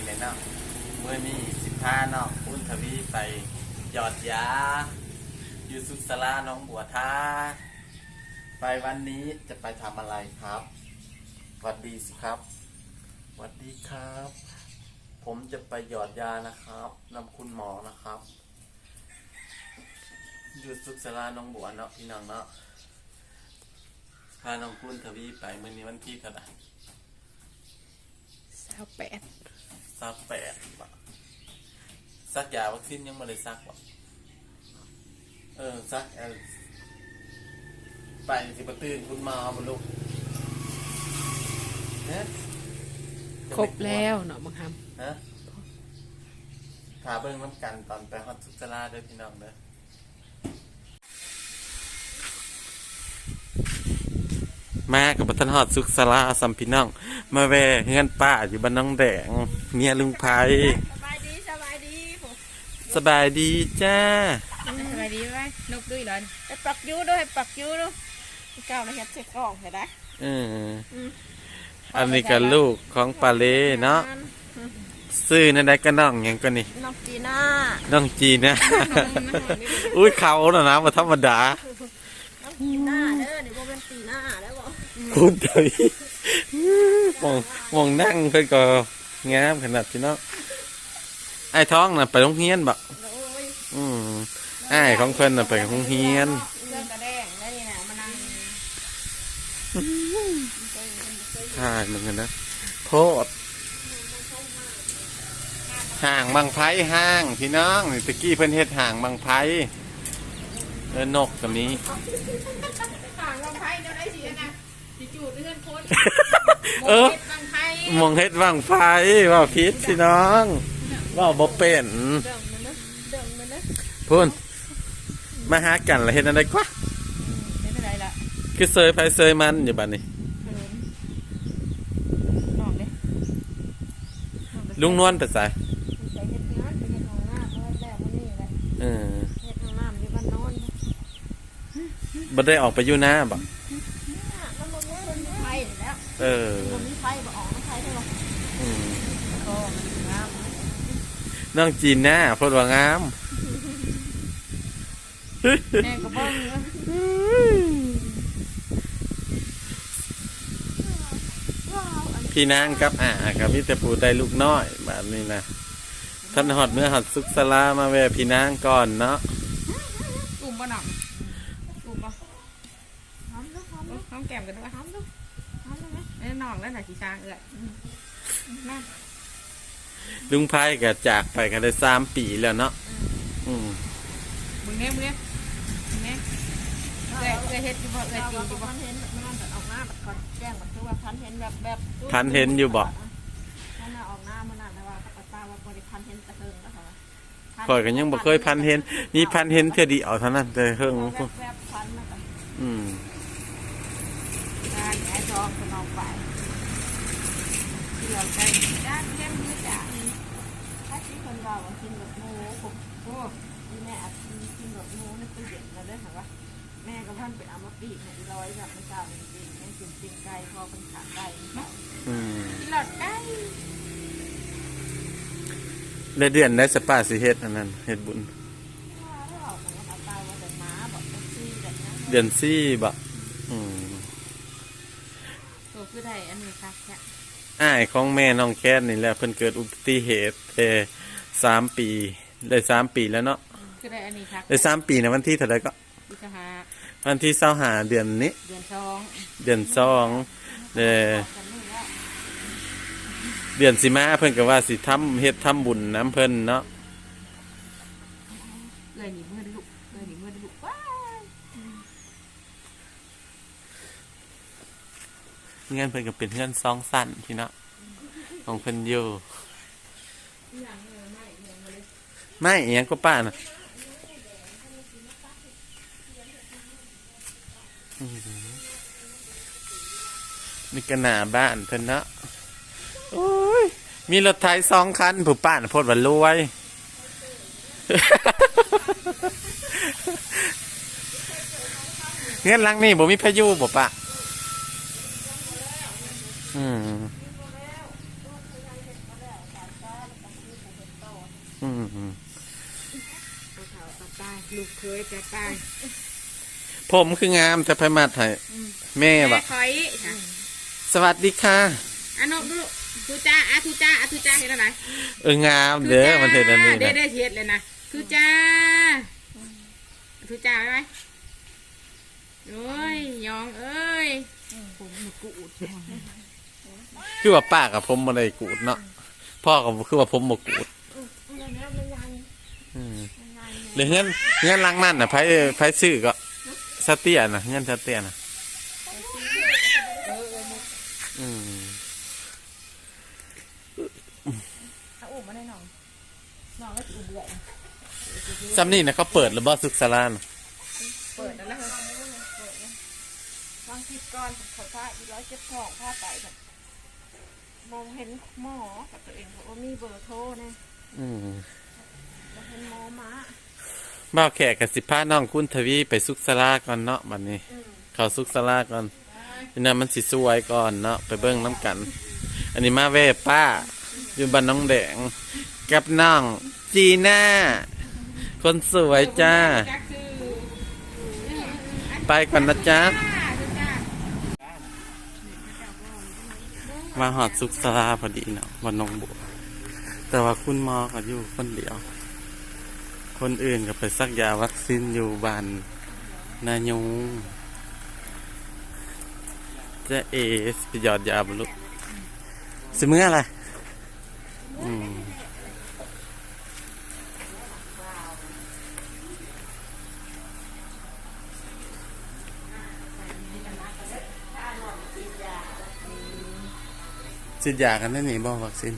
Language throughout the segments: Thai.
กินเลยเนาะเมื่อนี้สิบห้าเนาะคุณทวีไปหยอดยาอยู่สุขสลาน้องบัวท่าไปวันนี้จะไปทำอะไรครับหวัดดีสิครับหวัดดีครับ ผมจะไปหยอดยานะครับนำคุณหมอนะครับอยู่สุขสลาน้องบัวเนาะพี่น้องเนาะพาน้องคุณทวีไปเมื่อนี้วันที่เท่าไหร่สาวแปด ซักแปดบะซักยาวัคซีนยังไม่ได้ซักบะเออซักเอลไปสิบตื่นคุณมาบลูกเนี่ยครบแล้วเนาะบางคฮะพาเบิ้งน้ำกันตอนไปฮอตทุกตลาเด้อพี่น้องเด้อมากับบัทันฮอดสุขสลาสัมพี่น้อง มาแวะเฮือนป้าอยู่บ้านน้องแดงเมียลุงไพสบายดีสบายดีผมสบายดีจ้าสบายดีไหมนกด้วยเหรอไปปักยูด้วยปักยูด้วยก้าวนะเฮ็ดเสร็จกล่องเห็นไหมเอออันนี้ก็ลูกของปาเลเนาะซื้อนั่นได้ก็น้องหยังก็นี่น้องจีน่าน้องจีนะอุ้ยเขาน่ะนะมาธรรมดาน้องจีน่าเด้อเดี๋ยวโบเป็นจีน่าแล้วบอกคุณเตย มองมองนั่งเพิ่นก็งามขนาดพี่น้องไอ้ท้องน่ะไปโรงเรียนบ่อืมไอ้ของเพิ่นน่ะไปโรงเรียนเรื่องกระแดงแล้วนี่นะมานั่งใช่เหมือนกันนะโทษห่างบางไพห้างพี่น้องตะกี้เพิ่นเฮ็ดห่างบางไพเออนกตัวนี้ ต่างลำไพ่เดี๋ยวได้สินะสิจูด เรื่องคนเออลำไพ่มองเฮ็ดบางไพว่าพิษพี่น้องว่าบ่เป็นเดิมมันนะเดิมมันนะพุ่นมาหากันแล้วเฮ็ดอะไรกว่าไม่เป็นไรละคือเซยไผเซยมันอยู่บัดนี้นอกเลยลุงนวลไปไสไปเฮ็ดงานไปเฮ็ดห้องน้ำเมื่อแล้วมื้อนี้แหละเออเฮ็ดห้องน้ำอยู่บ้านโนอนบ่ได้ออกไปอยู่หน้าบ่มันบ่มีคนมีไฟแล้ว เออมันมีไฟบ่ออกน้ำไฟได้หรอกอืมโอ้มันงามน้องจีนหน้าเพิ่นว่างามแม่ก็เบิ่งเนอะว้าวอันพี่นางกับอ่ากับพี่แต่ปูได้ลูกน้อยแบบนี้นะท่านหอดเมื่อหอดสุกสลามาแวะพี่นางก่อนเนาะอุ่มบ่หนังอุ่มบ่หอมลูกหอมลูกหอมแก้มกันด้วยหอมลูกห อมได้ไหมเอ้ยน้องแล้วน่ะสิช้างเอ้ยอืมนั่นลุงไพ่ก็จากไปกันได้สามปีแล้วเนาะอืมมึงเนี้ยมึงเนี้ยมึงเนี้ยเอ้ยเอ้ยเฮ็ดอยู่บ่เอ้ยตีอยู่บ่พันเห็นมันแบบออกหน้าแบบก่อนแจ้งแบบคือว่าพันเห็นแบบแบบพันเห็นอยู่บ่พันน่ะออกหน้ามันน่ะแต่ว่าเขาก็ทราบว่าบริพันเห็นกระเทิงแล้วค่ะข่อยก็ยังบ่เคยพันเห็น มีพันเห็นเท่าเดียวเท่านั้นแต่เฮิงแบบแบบพันมันก็อืม ได้ไอ้จองก็นองไป ที่เราใช้ด้านเข้มนี่จ้ะถ้าที่คนเราอะกินแบบหมูผมโอ้ที่แม่อัดกินแบบหมูในตู้เย็นแล้วด้วยค่ะว่าแม่กับท่านไปเอามาปีกให้ร้อยแบบไม่เจ้าจริงๆแม่กินจริงไก่พอเป็นขาไก่อืมที่หลอดไก่ได้เดือนได้สปาสิเฮ็ดอันนั้นเฮ็ดบุญเดือนซี่บ่อืมโตคือได้อันนี้ค่ะแค่ อ้ายของแม่น้องแคทนี่แหละเพิ่นเกิดอุบัติเหตุแต่สามปีได้สามปีแล้วเนาะคือได้อันนี้ค่ะได้สามปีนะวันที่เท่าไหรก็ที่จะหาวันที่เศร้าหาเดือนนี้ เดือนสองเดือนสองเดเดือนสิมาเพิ่นก็ว่าสิทำเฮ็ดทำบุญน้ำเพิ่นเนาะ เงินเพิ่นก็เป็นเงินซองสั้นพี่เนาะของเพิ่นอยู่ไม่เอหยังก็ป้านะนี่ก็หนาบ้านเพิ่นเนาะโอ้ยมีรถไถสองคันผู้ป้านโพดว่ารวยเงินลังนี่บ่มีพายุบ่ปะอืม อืม เอาเขากลับไปลูกเคยกลับไปผมคืองามแต่ไพมาไทยแม่บะคอยค่ะสวัสดีค่ะอันนดูทูจ้าอาทูจ้าอาทูจ้าเห็นอะไรเอองามเด้อมันเห็นอันนี้เด้นะเด้เฮ็ดเลยนะทูจ้าทูจ้าไว้ไว้โอ้ยยองเอ้ยผมหนูกูอุดคือว่าป้ากับผมมาได้กูดเนาะพ่อกับคือว่าผมบกูดอืม หรือเงี้ยเงี้ยลังนั่นน่ะไผไผซื้อก็สเตียน่ะเงี้ยสเตียน่ะอืมถ้าอุ้มมาได้หน่องหน่องก็จะอุ้มเบื่อซัมนี่นะเขาเปิดหรือบ่ศึกษาลานเปิดแล้วนะบางทีก่อนเขาพาอีร้อยเจ็บท้องพาไปแบบมองเห็นหมอกับตัวเองว่ามีเบอร์โทรนะอืมแล้วเห็นหมอมา บ่าวแขกกับสิพาน้องคุณทวีไปสุกสลาก่อนเนาะบัดนี้ เขาสุกสลาก่อนนี่นะมันสิสวยก่อนเนาะไปเบิ่งน้ำกัน อันนี้มาเว่ป้า อยู่บ้านน้องแดง กับน้องจีน่า คนสวยจ้าจักคือไปก่อนนะจ๊ะทูจ้ามาหอดสุกสลาพอดีเนาะวันนองบัวแต่ว่าคุณหมอก็อยู่คนเดียว คนอื่นก็ไปซักยาวัคซีนอยู่บ้านนายุงจะเอสไปหยอดยาบลุสิมืออะไรอืมสิยากันได้หนิบ่วัคซีน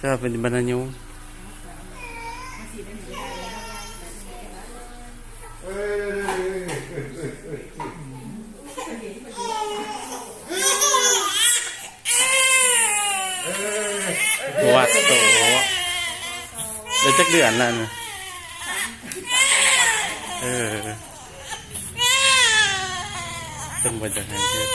ถ้าเป็นบรรณยุง ปวดโตเดี๋ยวจักเดือนแล้วนะเออเป็นวันจะให้เฮ็ด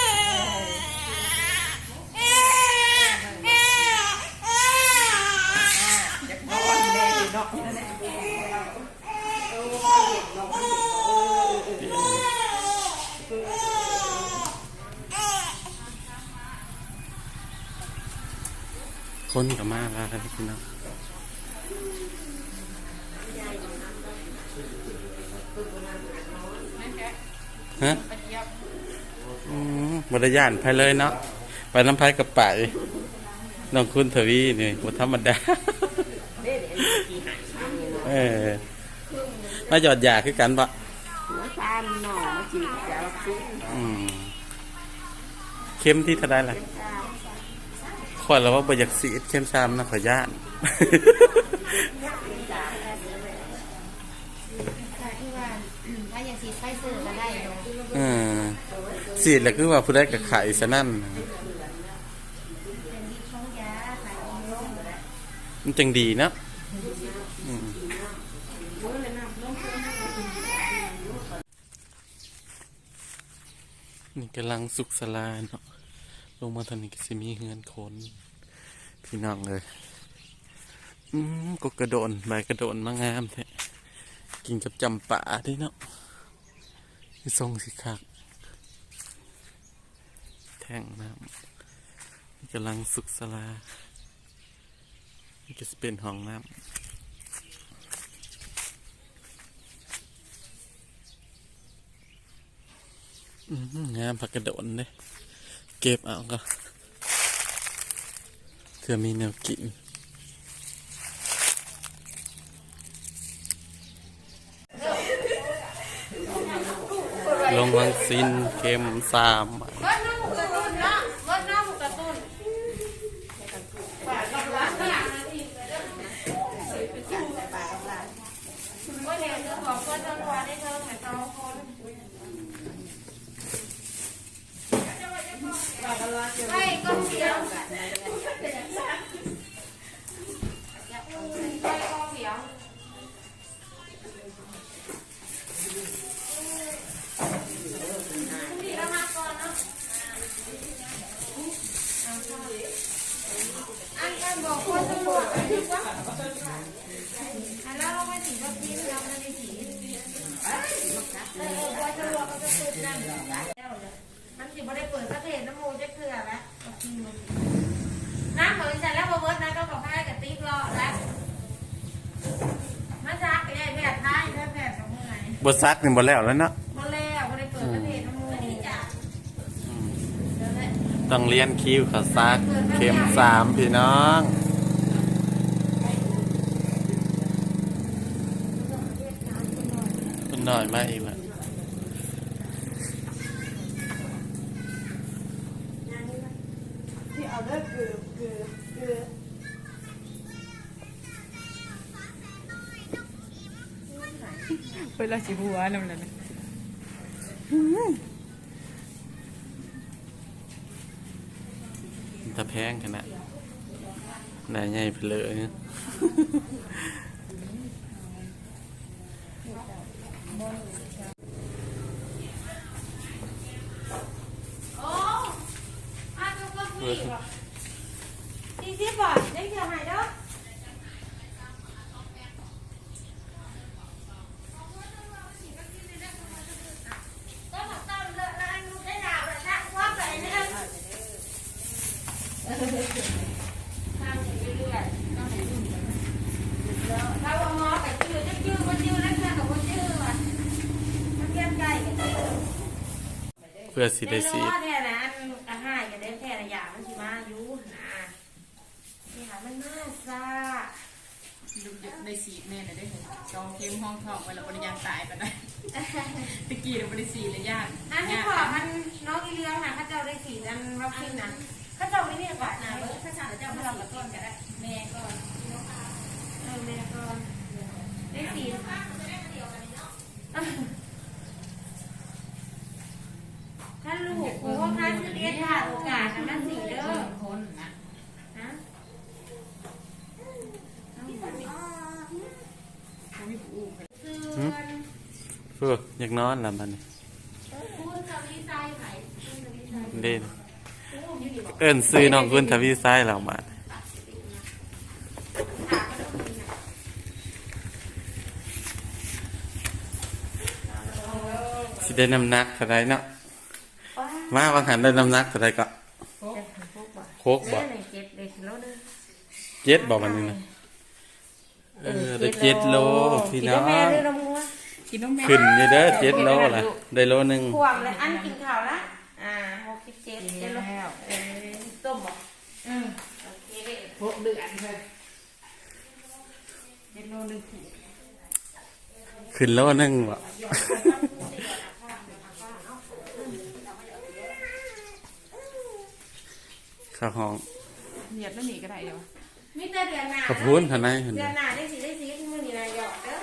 คนกับมากแล้วครับพี่น้องฮะอืมบริยานไปเลยเนาะ ไปน้ำพายกับไปน้องคุณทวีนี่บธรรมดา เออมาหยอดยาคือกันปะอืมเข้มที่เท่าไดล่ะ ขวดแล้วว่าบอยากสีดเข้มซ้ำนะขอย่านที่ว่าถ้าอย่างสีไฟเซอร์ก็ได้เนาะเออสีดแล้วคือว่าผู้ได้กับไข่ซะนั่นเป็นที่ช่องยาขายของโลกมันจังดีเนาะอืมนี่กำลังสุกสลาเนาะลงมาทางนี้ก็สิมีเฮือนคน พี่น้องเลยอืมก็กระโดนใบกระโดนมางามแท้กินกับจำปาด้วยเนาะนี่ทรงสิคักแท่งน้ำกำลังสุกสลาจะเป็นห้องน้ำอืมงามผักกระโดนเลยเก็บเอาก็ พื่อมีแนวกินลงวังซินเข็มสาม Đây, con xíu. Đây, con xíu. ăn ăn bò khô xong luôn ăn thích quá ăn lâu không ai chỉ cho chín lâu nên chỉ Hãy subscribe cho kênh Ghiền Mì Gõ Để không bỏ lỡ những video hấp dẫn บ่ได้เปิดประเทศน้ำมูจะเกลือแล้วน้ำของดิฉันแล้วพอเบิร์ดนะก็ขอพายกับติ๊กรอแล้วมาจากไปได้แพทย์ท้ายแพทย์แพทย์สองเมื่อยบซักนี่บ่แล้วแล้วเนาะมาแล้วบ่ได้เปิดประเทศน้ำมูนี่จ้ะเดี๋ยวเลยต้องเรียนคิวเขาซักเข็มสามพี่น้องคุณหน่อยมาอีก เวลาสิหัวนั่นแหละนะตะแพงขนาดนายใหญ่ไปเลยนะ โอ้มาทุกคนพี่บ่สี่สิบบาทได้เท่าไหร่เด้อก็มาต้อนเลยแล้วอันนู้นได้ดาวแล้วนะว่าไปเนี่ยทำอย่างเรื่อยๆต้องให้ดูแล้วถ้าว่าหมอไปจืดจะจืดมันจืดแล้วแค่กับมันจืดว่ะมันเทียบใกล้กันเลย เพื่อสิได้สีได้แท้นะอันอาหารก็ได้แท้ระยะมันสิมาอยู่นะนี่ค่ะมันน่าซาลูกเด็กได้สีแม่น่ะได้เห็นจองเข็มห้องทองไว้แล้วบริยานตายไปได้ตะกี้เราบริสีเลยย่านอันนี้ขอมันน้องอีเลี้ยงนะข้าเจ้าได้สีอันวัคซีนนะข้าเจ้าไม่เรียกว่านะข้าเจ้าเจ้าไม่ลองกับต้นก็ได้แม่ก่อนเออแม่ก่อนได้สีถ้าลูกกูว่าค่าซื้อเลี้ยง ขาดโอกาสนะมันสีเด้อคนนะนะเขามีผู้อุ้มคือเพื่ออยากนอนแล้วมันคุณทวีไซไผ่คุณทวีไซเด่นเอิ้นซื้อน้องคุณทวีไซแล้วมาสิได้น้ำหนักเท่าไรเนาะ มาบางหันได้น้ำหนักเท่าไรก็โคกบ่เจ็ดเลยแล้วเด้อเจ็ดบอกมันนี่นะเออได้เจ็ดโลพี่น้อแม่งเด้อละมัวกินนมแม่ขึ้นอยู่เด้อเจ็ดโลล่ะได้โลหนึ่งขวบเลยอันกินข้าวละอ่าหกสิบเจ็ดเจ็ดโลเออต้มบ่อืมโอเคหกเดือนเลยเจ็ดโลหนึ่งขีดขึ้นโลหนึ่งบ่ ข้าห้องเหยียดแล้วหนีก็ได้เดี๋ยวมีแต่เดือนหน้าขอบคุณทนายเห็นเดืไหมอนหน้าได้สิได้สิที่มื้อนี้นายหยอดเด้อ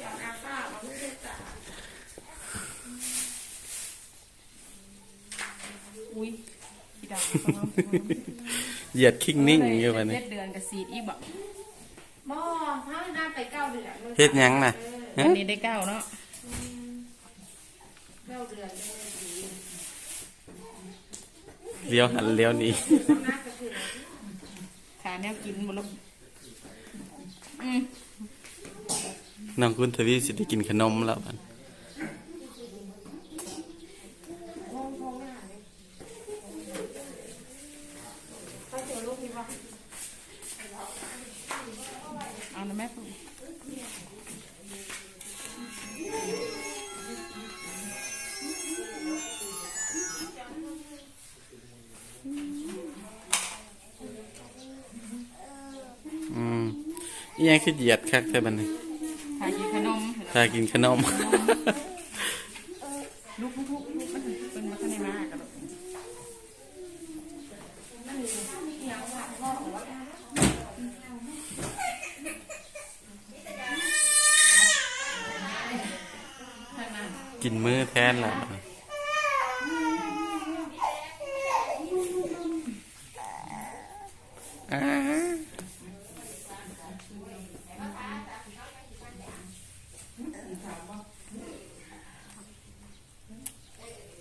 หยอดอาป้าเอาไม่ได้จ้ะอุ้ยพี่ดาวเหยียดคิงนิ่งอยู่วันนี้เจ็ดเดือนกับสีดอีกบอกบ่พาหน้าไปเก้าเดือนเฮ็ดหยังน่ะฮะอันนี้ได้เก้าเนาะเก้าเดือน เลยดีเลี้ยวหันเลี้ยวหนี้หน้าก็คือขาแนวกินบนลูกอืม น้องคุณทวีสิได้กินขนมแล้วมัน ยังคือเหยียดคักแต่บัดนี้หากินขนมถ้ากินขนม ลูกลูกลูกลูกมันเป็นมาข้างในมากกับกินมื้อแทนแล้วบัดนี้อ่า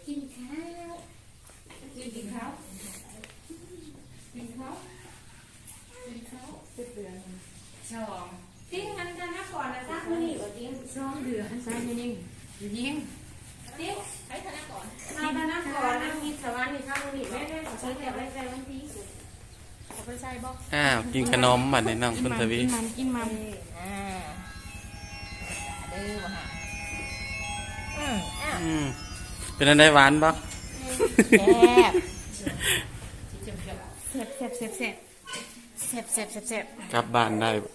กินข้าวกินข้าวกินข้าว สอง ทิ้งมันกันนะก่อนนะซักมือนี่ก่อนทิ้ง สองเดือนใส่ไม่นิ่งยิง ทิ้ง ใช้ธนาก่อน เอาแต่นะก่อนนะมีสวรรค์นี่ซักมือนี่แม่แม่ใช้แต่ไว้ใจวันที่ เอาไปใส่บอก อ้าวกิน ขนมบัดนี้น้องคุณทวีกินมันกินมันอ่าเด้อบ่ฮะอืมอะอืมเป็นอันได้หวานปะแซ่บเสร็จเสร็จเสร็จเสร็จเสร็จเสร็จเสร็จกลับบ้านได้บ่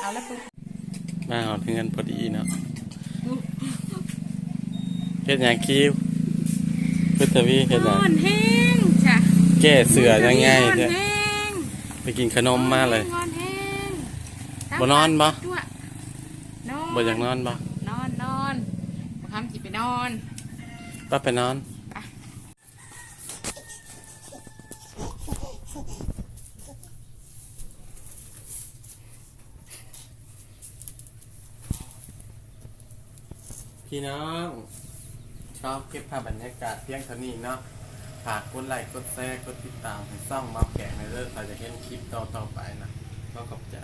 เอาแล้วปุ๊บมาเอาถึงกันพอดีเนาะเฮ็ดหยังคิวคุณทวีเฮ็ดหยัง อ่อนแห้งจ้ะ แก้เสือยังไงอ่อนเนี่ยแห้งไปกินขนมมาเลยอ่อนแห้งบ่นอนบ่ด้วยนอนบ่อยากนอนปะนอนนอนบ่ทำจิไปนอนป้าไปนอนพี่น้องชอบเก็บภาพบรรยากาศเพียงเท่านี้เนาะ ฝากกดไลค์กดแชร์กดติดตามให้ซ่องมาแกงในเรื่องเราจะเห็นคลิปต่อๆไปนะก็ขอบใจ